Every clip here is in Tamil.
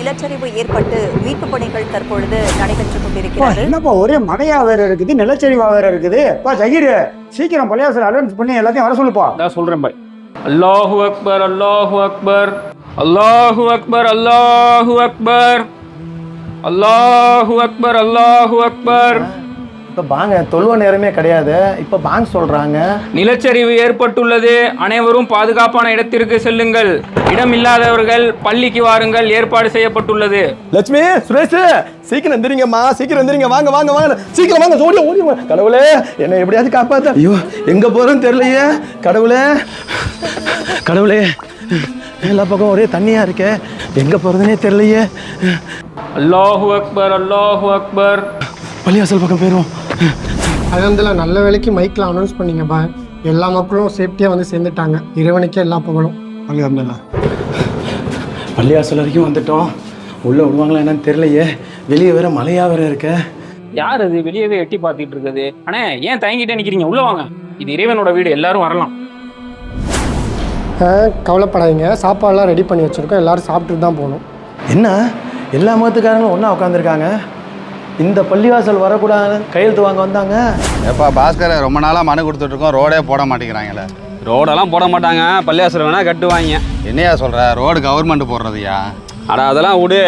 நிலச்சரிவு ஏற்பட்டு மீட்புப் பணிகள் தற்பொழுது நடைபெற்றுக் கொண்டிருக்கிறது. என்னப்பா ஒரே மழையா வேற இருக்குது நிலச்சரிவா வேற இருக்குது. பா ஜகீர் சீக்கிரம் பள்ளியாசல் அலௌன்ஸ் பண்ணி எல்லாத்தையும் வர சொல்லுப்பா. அதான் சொல்கிறேன் பாய். அல்லாஹு அக்பர் அல்லாஹு அக்பர் அல்லாஹு அக்பர் அல்லாஹு அக்பர் அல்லாஹு அக்பர் அல்லாஹு அக்பர். இப்போ பாங்க தொழுவ நேரமே கிடையாது. இப்போ பாங்க சொல்கிறாங்க நிலச்சரிவு ஏற்பட்டுள்ளது. அனைவரும் பாதுகாப்பான இடத்திற்கு செல்லுங்கள். இடம் இல்லாதவர்கள் பள்ளிக்கு வாருங்கள். ஏற்பாடு செய்யப்பட்டுள்ளது. லட்சுமி சுரேஷ் சீக்கிரம் எந்திரிங்கம்மா. சீக்கிரம் எந்திரிங்க. வாங்க வாங்க வாங்க. சீக்கிரம் வாங்க. ஓடி ஓடி வாங்க. கடவுளே என்னை எப்படியாவது காப்பாத்த. ஐயோ எங்க போறோம்னு தெரியலையே. கடவுளே கடவுளே எல்லா பக்கம் ஒரே தண்ணியா இருக்கே. எங்க போறதுனே தெரியலையே. அல்லாஹு அக்பர் அல்லாஹு அக்பர். பள்ளியாசல் பக்கம் போயிரும் அலமதுல்லா நல்ல வேலைக்கு மைக்கில் அனௌன்ஸ் பண்ணீங்கப்பா எல்லா மக்களும் சேஃப்டியாக வந்து சேர்ந்துட்டாங்க. இறைவனுக்கே எல்லா புகழும். அலமதுல்லா பள்ளியாசல் வரைக்கும் வந்துட்டோம். உள்ள விடுவாங்களா என்னன்னு தெரியலையே. வெளியே வேற மழையா வேற இருக்க. யார் அது? வெளியவே எட்டி பார்த்துட்டு இருக்குது அண்ணே ஏன் தயங்கிட்டே நிக்கிறீங்க? உள்ள வாங்க. இது இறைவனோட வீடு. எல்லாரும் வரலாம். கவலைப்படாதீங்க. சாப்பாடெல்லாம் ரெடி பண்ணி வச்சுருக்கோம். எல்லாரும் சாப்பிட்டுட்டு தான் போகணும். என்ன? எல்லா மதத்துக்காரங்களும் ஒன்றா உட்காந்துருக்காங்க இந்த பள்ளிவாசல் வரக்கூடாது கையெழுத்து வாங்க வந்தாங்க. எப்பா பாஸ்கர் ரொம்ப நாளாக மனு கொடுத்துட்ருக்கோம். ரோடே போட மாட்டேங்கிறாங்களே. ரோடெல்லாம் போட மாட்டாங்க. பள்ளியாசல் வேணால் கட்டுவாங்க என்னையா சொல்கிற ரோடு கவர்மெண்ட் போடுறதுயா? அட அதெல்லாம் விடு.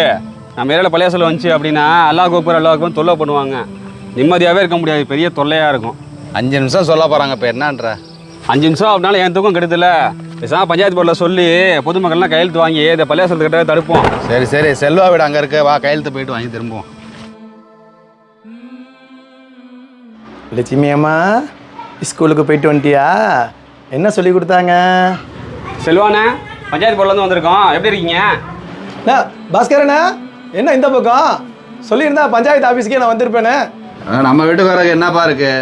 நம்ம ஏரியாவில் பள்ளியாசல் வந்துச்சு அப்படின்னா அல்லா கோப்பர் அல்லா கோப்பர் தொல்லை பண்ணுவாங்க. நிம்மதியாகவே இருக்க முடியாது. பெரிய தொல்லையாக இருக்கும். அஞ்சு நிமிஷம் சொல்ல போகிறாங்க இப்போ என்னன்ற? அஞ்சு நிமிஷம் அப்படினால என் தூக்கம் கெடுதல பேசாம பஞ்சாயத்து போர்டில் சொல்லி பொதுமக்கள்லாம் கையெழுத்து வாங்கி இந்த பள்ளியாசல் கிட்ட தடுப்போம். சரி சரி. செல்வா வீடு அங்கே இருக்கு. வா கையெழுத்து போயிட்டு வாங்கி திரும்புவோம். லட்சுமி அம்மா ஸ்கூலுக்கு போயிட்டு வந்துட்டியா? என்ன சொல்லி கொடுத்தாங்க? செல்வானே பஞ்சாயத்து போர்டிலேருந்து வந்திருக்கோம். எப்படி இருக்கீங்க? அண்ணா, பாஸ்கரண்ணா என்ன இந்த பக்கம்? சொல்லியிருந்தா பஞ்சாயத்து ஆஃபீஸ்க்கே நான் வந்திருப்பேனே. நம்ம வீட்டுக்காரங்க என்னப்பா இருக்கு?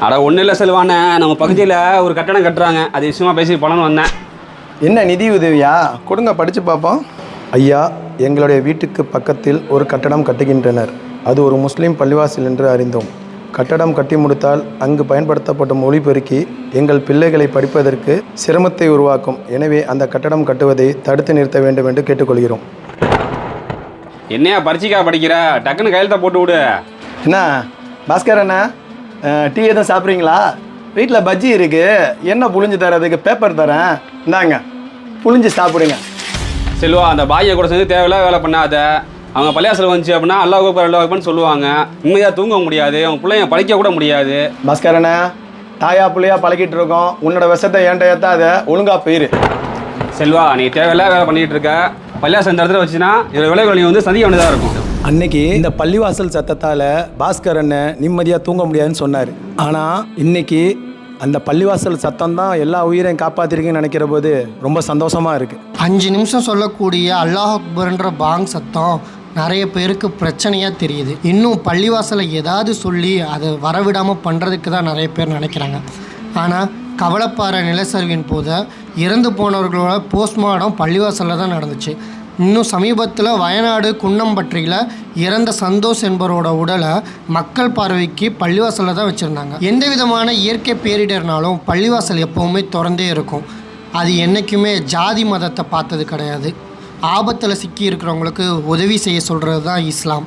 அட ஒன்றும் இல்லை செல்வானே. நம்ம பகுதியில் ஒரு கட்டடம் கட்டுறாங்க. அது விஷயமா பேசி பணம் வந்தேன். என்ன நிதி உதவியா? கொடுங்க படித்து பார்ப்போம். ஐயா எங்களுடைய வீட்டுக்கு பக்கத்தில் ஒரு கட்டடம் கட்டுகின்றனர். அது ஒரு முஸ்லீம் பள்ளிவாசல் என்று அறிந்தோம். கட்டடம் கட்டி முடித்தால் அங்கு பயன்படுத்தப்படும் ஒளிபெருக்கி எங்கள் பிள்ளைகளை படிப்பதற்கு சிரமத்தை உருவாக்கும். எனவே அந்த கட்டடம் கட்டுவதை தடுத்து நிறுத்த வேண்டும் என்று கேட்டுக்கொள்கிறோம். என்னையா பரிச்சிக்கா படிக்கிற? டக்குன்னு கையெழுத்த போட்டு விடு. என்ன பாஸ்கர் அண்ணா? டீ எதுவும் சாப்பிட்றீங்களா? வீட்டில் பஜ்ஜி இருக்குது என்ன புழிஞ்சு தரதுக்கு பேப்பர் தரேன். இந்தாங்க புழிஞ்சு சாப்பிடுங்க. செல்வா அந்த பாயை கூட சேர்ந்து தேவையில்ல வேலை பண்ணாத. அவங்க பள்ளியாசல் வந்துச்சு அப்படின்னா அல்லா கோப்பர் அல்லா கோப்பர்னு சொல்லுவாங்க. நிம்மதியாக தூங்க முடியாது. அவங்க பிள்ளைங்க படிக்க கூட முடியாது. பாஸ்கர் அண்ணா தாயா புள்ளையா பழகிட்டு இருக்கோம். உன்னோட விஷத்தை ஏன்ட்ட ஏத்தாத ஒழுங்கா போயிரு. செல்வா நீ தேவையில்ல வேலை பண்ணிட்டு இருக்க. பள்ளியாசல் இந்த இடத்துல வச்சுன்னா இதோட விளைவுகள் நீ வந்து சந்திக்க வேண்டியதாக இருக்கும். அன்னைக்கு இந்த பள்ளிவாசல் சத்தத்தால் பாஸ்கர் அண்ணன் நிம்மதியாக தூங்க முடியாதுன்னு சொன்னார். ஆனால் இன்னைக்கு அந்த பள்ளிவாசல் சத்தம் தான் எல்லா உயிரையும் காப்பாத்திருக்குன்னு நினைக்கிற போது ரொம்ப சந்தோஷமா இருக்கு. அஞ்சு நிமிஷம் சொல்லக்கூடிய அல்லாஹ் அக்பர்ன்ற பாங் சத்தம் நிறைய பேருக்கு பிரச்சனையாக தெரியுது. இன்னும் பள்ளிவாசலை ஏதாவது சொல்லி அதை வரவிடாமல் பண்ணுறதுக்கு தான் நிறைய பேர் நினைக்கிறாங்க. ஆனால் கவலைப்பாறை நிலச்சரிவின் போது இறந்து போனவர்களோட போஸ்ட்மார்டம் பள்ளிவாசலில் தான் நடந்துச்சு. இன்னும் சமீபத்தில் வயநாடு குன்னம்பற்றியில் இறந்த சந்தோஷ் என்பவரோட உடலை மக்கள் பார்வைக்கு பள்ளிவாசலில் தான் வச்சுருந்தாங்க. எந்த விதமான இயற்கை பேரிடர்னாலும் பள்ளிவாசல் எப்போவுமே திறந்தே இருக்கும். அது என்றைக்குமே ஜாதி மதத்தை பார்த்தது கிடையாது. ஆபத்தில் சிக்கி இருக்கிறவங்களுக்கு உதவி செய்ய சொல்கிறது தான் இஸ்லாம்.